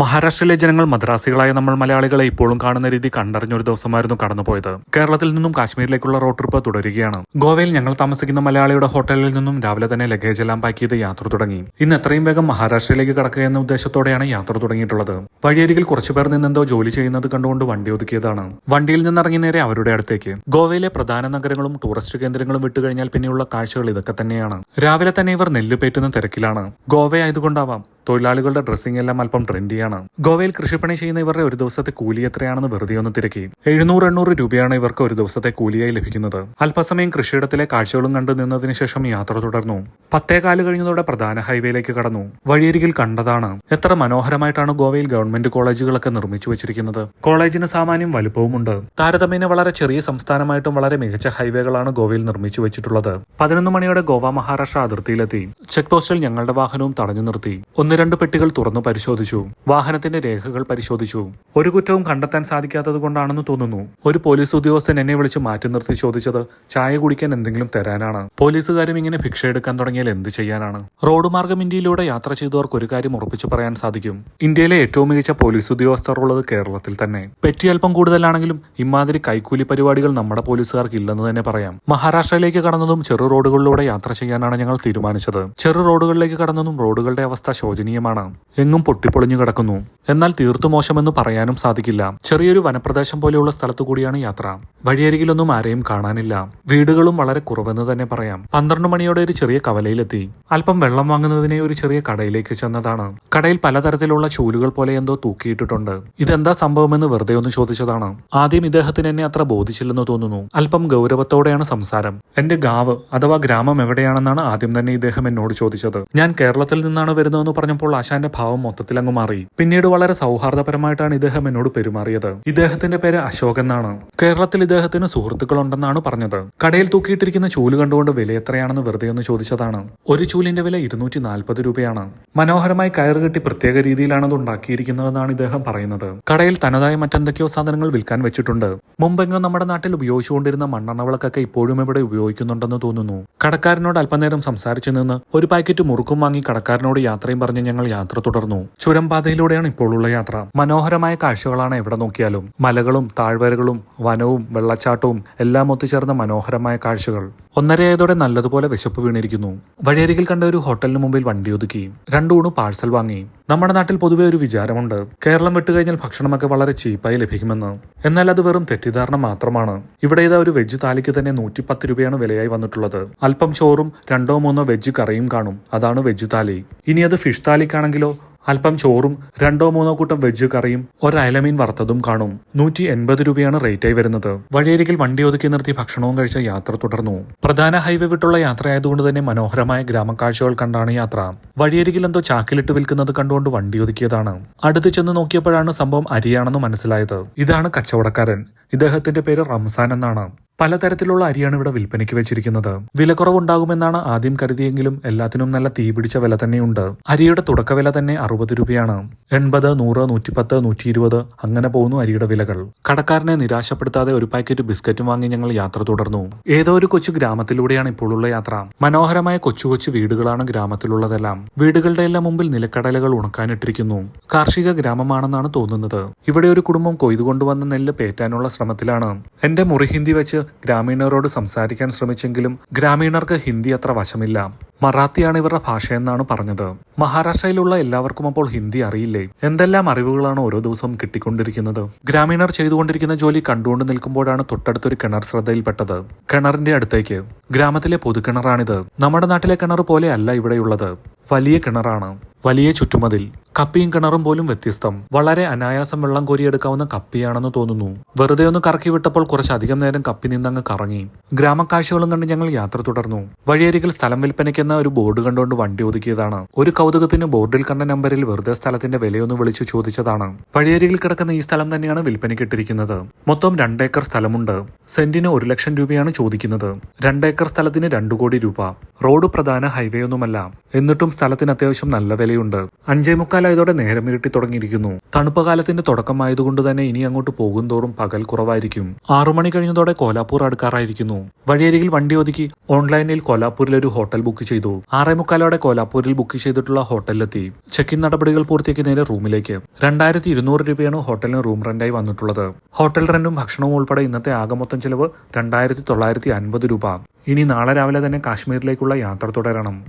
മഹാരാഷ്ട്രയിലെ ജനങ്ങൾ മദ്രാസികളായ നമ്മൾ മലയാളികളെ ഇപ്പോഴും കാണുന്ന രീതി കണ്ടറിഞ്ഞൊരു ദിവസമായിരുന്നു കടന്നുപോയത്. കേരളത്തിൽ നിന്നും കാശ്മീരിലേക്കുള്ള റോഡ് ട്രിപ്പ് തുടരുകയാണ്. ഗോവയിൽ ഞങ്ങൾ താമസിക്കുന്ന മലയാളിയുടെ ഹോട്ടലിൽ നിന്നും രാവിലെ തന്നെ ലഗേജ് എല്ലാം പാക്ക് ചെയ്ത് യാത്ര തുടങ്ങി. ഇന്ന് എത്രയും വേഗം മഹാരാഷ്ട്രയിലേക്ക് കടക്കുക എന്ന ഉദ്ദേശത്തോടെയാണ് യാത്ര തുടങ്ങിയിട്ടുള്ളത്. വഴിയരികിൽ കുറച്ചുപേർ നിന്നെന്തോ ജോലി ചെയ്യുന്നത് കണ്ടുകൊണ്ട് വണ്ടി ഒതുക്കിയതാണ്. വണ്ടിയിൽ നിന്നിറങ്ങി നേരെ അവരുടെ അടുത്തേക്ക്. ഗോവയിലെ പ്രധാന നഗരങ്ങളും ടൂറിസ്റ്റ് കേന്ദ്രങ്ങളും വിട്ടുകഴിഞ്ഞാൽ പിന്നെയുള്ള കാഴ്ചകൾ ഇതൊക്കെ തന്നെയാണ്. രാവിലെ തന്നെ ഇവർ നെല്ല് പേറ്റുന്ന തിരക്കിലാണ്. ഗോവയായതുകൊണ്ടാവാം തൊഴിലാളികളുടെ ഡ്രസ്സിംഗ് എല്ലാം അല്പം ട്രെൻഡിയാണ് ഗോവയിൽ കൃഷിപ്പണി ചെയ്യുന്ന ഇവരുടെ ഒരു ദിവസത്തെ കൂലി എത്രയാണെന്ന് വെറുതെ ഒന്ന് തിരക്കി. എഴുന്നൂറ് എണ്ണൂറ് രൂപയാണ് ഇവർക്ക് ഒരു ദിവസത്തെ കൂലിയായി ലഭിക്കുന്നത്. അല്പസമയം കൃഷിയിടത്തിലെ കാഴ്ചകളും കണ്ടു നിന്നതിന് ശേഷം യാത്ര തുടർന്നു. പത്തേകാൽ കഴിഞ്ഞതോടെ പ്രധാന ഹൈവേയിലേക്ക് കടന്നു. വഴിയരികിൽ കണ്ടതാണ്. എത്ര മനോഹരമായിട്ടാണ് ഗോവയിൽ ഗവൺമെന്റ് കോളേജുകളൊക്കെ നിർമ്മിച്ചു വെച്ചിരിക്കുന്നത്. കോളേജിന് സാമാന്യം വലുപ്പവുമുണ്ട്. താരതമ്യേന വളരെ ചെറിയ സംസ്ഥാനമായിട്ടും വളരെ മികച്ച ഹൈവേകളാണ് ഗോവയിൽ നിർമ്മിച്ചു വെച്ചിട്ടുള്ളത്. പതിനൊന്ന് മണിയോടെ ഗോവ മഹാരാഷ്ട്ര അതിർത്തിയിലെത്തി. ചെക്ക് പോസ്റ്റിൽ ഞങ്ങളുടെ വാഹനവും തടഞ്ഞു നിർത്തി. ഒന്ന് രണ്ട് പെട്ടികൾ തുറന്നു പരിശോധിച്ചു. വാഹനത്തിന്റെ രേഖകൾ പരിശോധിച്ചു. ഒരു കുറ്റവും കണ്ടെത്താൻ സാധിക്കാത്തത് കൊണ്ടാണെന്ന് തോന്നുന്നു. ഒരു പോലീസ് ഉദ്യോഗസ്ഥൻ എന്നെ വിളിച്ച് മാറ്റി നിർത്തി ചോദിച്ചത് ചായ കുടിക്കാൻ എന്തെങ്കിലും തരാനാണ്. പോലീസുകാരും ഇങ്ങനെ ഭിക്ഷ എടുക്കാൻ തുടങ്ങിയാൽ എന്ത് ചെയ്യാനാണ്? റോഡ് മാർഗം ഇന്ത്യയിലൂടെ യാത്ര ചെയ്തവർക്ക് ഒരു കാര്യം ഉറപ്പിച്ചു പറയാൻ സാധിക്കും. ഇന്ത്യയിലെ ഏറ്റവും മികച്ച പോലീസ് ഉദ്യോഗസ്ഥർ ഉള്ളത് കേരളത്തിൽ തന്നെ. പെറ്റി അല്പം കൂടുതലാണെങ്കിലും ഇമാതിരി കൈക്കൂലി പരിപാടികൾ നമ്മുടെ പോലീസുകാർക്ക് ഇല്ലെന്ന് തന്നെ പറയാം. മഹാരാഷ്ട്രയിലേക്ക് കടന്നതും ചെറു റോഡുകളിലൂടെ യാത്ര ചെയ്യാനാണ് ഞങ്ങൾ തീരുമാനിച്ചത്. ചെറു റോഡുകളിലേക്ക് കടന്നതും റോഡുകളുടെ അവസ്ഥ ശോചനീയമാണ് എങ്ങും പൊട്ടിപ്പൊളിഞ്ഞു കിടക്കുന്നു. എന്നാൽ തീർത്തു മോശമെന്ന് പറയാനും സാധിക്കില്ല. ചെറിയൊരു വനപ്രദേശം പോലെയുള്ള സ്ഥലത്തു കൂടിയാണ് യാത്ര. വഴിയരികിലൊന്നും ആരെയും കാണാനില്ല. വീടുകളും വളരെ കുറവെന്ന് തന്നെ പറയാം. പന്ത്രണ്ട് മണിയോടെ ഒരു ചെറിയ കവലയിലെത്തി. അല്പം വെള്ളം വാങ്ങുന്നതിനെ ഒരു ചെറിയ കടയിലേക്ക് ചെന്നതാണ്. കടയിൽ പലതരത്തിലുള്ള ചൂലുകൾ പോലെ എന്തോ തൂക്കിയിട്ടിട്ടുണ്ട്. ഇതെന്താ സംഭവമെന്ന് വെറുതെ ഒന്ന് ചോദിച്ചതാണ്. ആദ്യം ഇദ്ദേഹത്തിന് എന്നെ അത്ര ബോധിച്ചില്ലെന്ന് തോന്നുന്നു. അല്പം ഗൗരവത്തോടെയാണ് സംസാരം. എന്റെ ഗാവ് അഥവാ ഗ്രാമം എവിടെയാണെന്നാണ് ആദ്യം തന്നെ ഇദ്ദേഹം എന്നോട് ചോദിച്ചത്. ഞാൻ കേരളത്തിൽ നിന്നാണ് വരുന്നതെന്ന് പറഞ്ഞപ്പോൾ ആശാന്റെ ഭാവം മൊത്തത്തിൽ അങ്ങ് മാറി. പിന്നീട് വളരെ സൗഹാർദ്ദപരമായിട്ടാണ് ഇദ്ദേഹം എന്നോട് പെരുമാറിയത്. ഇദ്ദേഹത്തിന്റെ പേര് അശോക് എന്നാണ്. കേരളത്തിൽ ഇദ്ദേഹത്തിന് സുഹൃത്തുക്കളുണ്ടെന്നാണ് പറഞ്ഞത്. കടയിൽ തൂക്കിയിട്ടിരിക്കുന്ന ചൂൽ കണ്ടുകൊണ്ട് വില എത്രയാണെന്ന് വെറുതെ ഒന്ന് ചോദിച്ചതാണ്. ഒരു ചൂലിന്റെ വില ഇരുന്നൂറ്റി നാൽപ്പത് രൂപയാണ്. മനോഹരമായി കയറ് കെട്ടി പ്രത്യേക രീതിയിലാണ് അത് ഉണ്ടാക്കിയിരിക്കുന്നതെന്നാണ് ഇദ്ദേഹം പറയുന്നത്. കടയിൽ തനതായ മറ്റെന്തൊക്കെയോ സാധനങ്ങൾ വിൽക്കാൻ വെച്ചിട്ടുണ്ട്. മുമ്പെങ്ങോ നമ്മുടെ നാട്ടിൽ ഉപയോഗിച്ചുകൊണ്ടിരുന്ന മണ്ണെണ്ണ വിളക്കൊക്കെ ഇപ്പോഴും ഇവിടെ ഉപയോഗിക്കുന്നുണ്ടെന്ന് തോന്നുന്നു. കടക്കാരനോട് അല്പനേരം സംസാരിച്ചു നിന്ന് ഒരു പാക്കറ്റ് മുറുക്കും വാങ്ങി കടക്കാരനോട് യാത്രയും പറഞ്ഞ് ഞങ്ങൾ യാത്ര തുടർന്നു. ചുരംപാതയിലൂടെയാണ് ഇപ്പോഴുള്ള യാത്ര. മനോഹരമായ കാഴ്ചകളാണ് എവിടെ നോക്കിയാലും. മലകളും താഴ്വരകളും വനവും വെള്ളച്ചാട്ടവും എല്ലാം ഒത്തുചേർന്ന മനോഹരമായ കാഴ്ചകൾ. ഒന്നരയായതോടെ നല്ലതുപോലെ വിശപ്പ് വീണിരിക്കുന്നു. വഴിയരികിൽ കണ്ട ഒരു ഹോട്ടലിന് മുമ്പിൽ വണ്ടി ഒതുക്കി. രണ്ടൂണ് പാഴ്സൽ വാങ്ങി. നമ്മുടെ നാട്ടിൽ പൊതുവെ ഒരു വിചാരമുണ്ട്. കേരളം വിട്ടു കഴിഞ്ഞാൽ ഭക്ഷണമൊക്കെ വളരെ ചീപ്പായി ലഭിക്കുമെന്ന്. എന്നാൽ അത് വെറും തെറ്റിദ്ധാരണ മാത്രമാണ്. ഇവിടെ ഇതാ ഒരു വെജ് താലിക്ക് തന്നെ നൂറ്റിപ്പത്ത് രൂപയാണ് വിലയായി വന്നിട്ടുള്ളത്. അല്പം ചോറും രണ്ടോ മൂന്നോ വെജ് കറിയും കാണും. അതാണ് വെജ് താലി. ഇനി അത് ഫിഷ് താലിക്കാണെങ്കിലോ? അല്പം ചോറും രണ്ടോ മൂന്നോ കൂട്ടം വെജ് കറിയും ഒരലമീൻ വറുത്തതും കാണും. നൂറ്റി എൺപത് രൂപയാണ് റേറ്റായി വരുന്നത്. വഴിയരികിൽ വണ്ടി ഒതുക്കി നിർത്തി ഭക്ഷണവും കഴിച്ച യാത്ര തുടർന്നു. പ്രധാന ഹൈവേ വിട്ടുള്ള യാത്രയായതുകൊണ്ട് തന്നെ മനോഹരമായ ഗ്രാമക്കാഴ്ചകൾ കണ്ടാണ് യാത്ര. വഴിയരികിൽ എന്തോ ചാക്കിലിട്ട് വിൽക്കുന്നത് കണ്ടുകൊണ്ട് വണ്ടി ഒതുക്കിയതാണ്. അടുത്ത് ചെന്ന് നോക്കിയപ്പോഴാണ് സംഭവം അരിയാണെന്ന് മനസ്സിലായത്. ഇതാണ് കച്ചവടക്കാരൻ. ഇദ്ദേഹത്തിന്റെ പേര് റംസാൻ എന്നാണ്. പലതരത്തിലുള്ള അരിയാണ് ഇവിടെ വിൽപ്പനയ്ക്ക് വെച്ചിരിക്കുന്നത്. വിലക്കുറവുണ്ടാകുമെന്നാണ് ആദ്യം കരുതിയെങ്കിലും എല്ലാത്തിനും നല്ല തീപിടിച്ച വില തന്നെയുണ്ട്. അരിയുടെ തുടക്കവില തന്നെ അറുപത് രൂപയാണ്. എൺപത് നൂറ് നൂറ്റിപ്പത്ത് നൂറ്റി ഇരുപത് അങ്ങനെ പോകുന്നു അരിയുടെ വിലകൾ. കടക്കാരനെ നിരാശപ്പെടുത്താതെ ഒരു പാക്കറ്റ് ബിസ്ക്കറ്റും വാങ്ങി ഞങ്ങൾ യാത്ര തുടർന്നു. ഏതോ ഒരു കൊച്ചു ഗ്രാമത്തിലൂടെയാണ് ഇപ്പോഴുള്ള യാത്ര. മനോഹരമായ കൊച്ചു കൊച്ചു വീടുകളാണ് ഗ്രാമത്തിലുള്ളതെല്ലാം. വീടുകളുടെ എല്ലാം മുമ്പിൽ നിലക്കടലകൾ ഉണക്കാനിട്ടിരിക്കുന്നു. കാർഷിക ഗ്രാമമാണെന്നാണ് തോന്നുന്നത്. ഇവിടെ ഒരു കുടുംബം കൊയ്തുകൊണ്ടുവന്ന നെല്ല് പേറ്റാനുള്ള ശ്രമത്തിലാണ്. എന്റെ മുറി ഹിന്ദി വെച്ച് ഗ്രാമീണരോട് സംസാരിക്കാൻ ശ്രമിച്ചെങ്കിലും ഗ്രാമീണർക്ക് ഹിന്ദി അത്ര വശമില്ല. മറാത്തിയാണ് ഇവരുടെ ഭാഷയെന്നാണ് പറഞ്ഞത്. മഹാരാഷ്ട്രയിലുള്ള എല്ലാവർക്കും അപ്പോൾ ഹിന്ദി അറിയില്ലേ? എന്തെല്ലാം അറിവുകളാണ് ഓരോ ദിവസവും കിട്ടിക്കൊണ്ടിരിക്കുന്നത്? ഗ്രാമീണർ ചെയ്തുകൊണ്ടിരിക്കുന്ന ജോലി കണ്ടുകൊണ്ട് നിൽക്കുമ്പോഴാണ് തൊട്ടടുത്തൊരു കിണർ ശ്രദ്ധയിൽപ്പെട്ടത്. കിണറിന്റെ അടുത്തേക്ക്. ഗ്രാമത്തിലെ പൊതുകിണറാണിത് നമ്മുടെ നാട്ടിലെ കിണർ പോലെ അല്ല ഇവിടെയുള്ളത്. വലിയ കിണറാണ്. വലിയ ചുറ്റുമതിൽ. കപ്പിയും കിണറും പോലും വ്യത്യസ്തം. വളരെ അനായാസം വെള്ളം കോരിയെടുക്കാവുന്ന കപ്പിയാണെന്ന് തോന്നുന്നു. വെറുതെ ഒന്ന് കറക്കി വിട്ടപ്പോൾ കുറച്ചധികം നേരം കപ്പി നിന്നങ്ങ് കറങ്ങി. ഗ്രാമക്കാഴ്ചകളും കണ്ട് ഞങ്ങൾ യാത്ര തുടർന്നു. വഴിയരികിൽ സ്ഥലം വിൽപ്പനയ്ക്കെന്ന ഒരു ബോർഡ് കണ്ടുകൊണ്ട് വണ്ടി ഒതുക്കിയതാണ്. ഒരു കൗതുകത്തിന് ബോർഡിൽ കണ്ട നമ്പറിൽ വെറുതെ സ്ഥലത്തിന്റെ വിലയൊന്ന് വിളിച്ചു ചോദിച്ചതാണ്. വഴിയരികിൽ കിടക്കുന്ന ഈ സ്ഥലം തന്നെയാണ് വിൽപ്പനയ്ക്കിട്ടിരിക്കുന്നത്. മൊത്തം രണ്ടേക്കർ സ്ഥലമുണ്ട്. സെന്റിന് ഒരു ലക്ഷം രൂപയാണ് ചോദിക്കുന്നത്. രണ്ടേക്കർ സ്ഥലത്തിന് രണ്ടു കോടി രൂപ. റോഡ് പ്രധാന ഹൈവേ ഒന്നുമല്ല എന്നിട്ടും സ്ഥലത്തിന് അത്യാവശ്യം നല്ല വിലയുണ്ട്. അഞ്ചേ മുക്കാലായതോടെ നേരം ഇരുട്ടി തുടങ്ങിയിരിക്കുന്നു. തണുപ്പ് കാലത്തിന്റെ തുടക്കമായതുകൊണ്ട് തന്നെ ഇനി അങ്ങോട്ട് പോകുന്തോറും പകൽ കുറവായിരിക്കും. ആറു മണി കഴിഞ്ഞതോടെ കോലാപ്പൂർ അടുക്കാറായിരിക്കുന്നു. വഴിയരികിൽ വണ്ടി ഒതുക്കി ഓൺലൈനിൽ കോലാപ്പൂരിൽ ഒരു ഹോട്ടൽ ബുക്ക് ചെയ്തു. ആറേ മുക്കാലോടെ കോലാപ്പൂരിൽ ബുക്ക് ചെയ്തിട്ടുള്ള ഹോട്ടലിലെത്തി. ചെക്ക് ഇൻ നടപടികൾ പൂർത്തിയാക്കി നേരെ റൂമിലേക്ക്. രണ്ടായിരത്തി ഇരുന്നൂറ് രൂപയാണ് ഹോട്ടലിന് റൂം റെന്റായി വന്നിട്ടുള്ളത്. ഹോട്ടൽ റെന്റും ഭക്ഷണവും ഉൾപ്പെടെ ഇന്നത്തെ ആകെ മൊത്തം ചെലവ് രണ്ടായിരത്തി തൊള്ളായിരത്തി അൻപത് രൂപ. ഇനി നാളെ രാവിലെ തന്നെ കാശ്മീരിലേക്കുള്ള യാത്ര തുടരണം.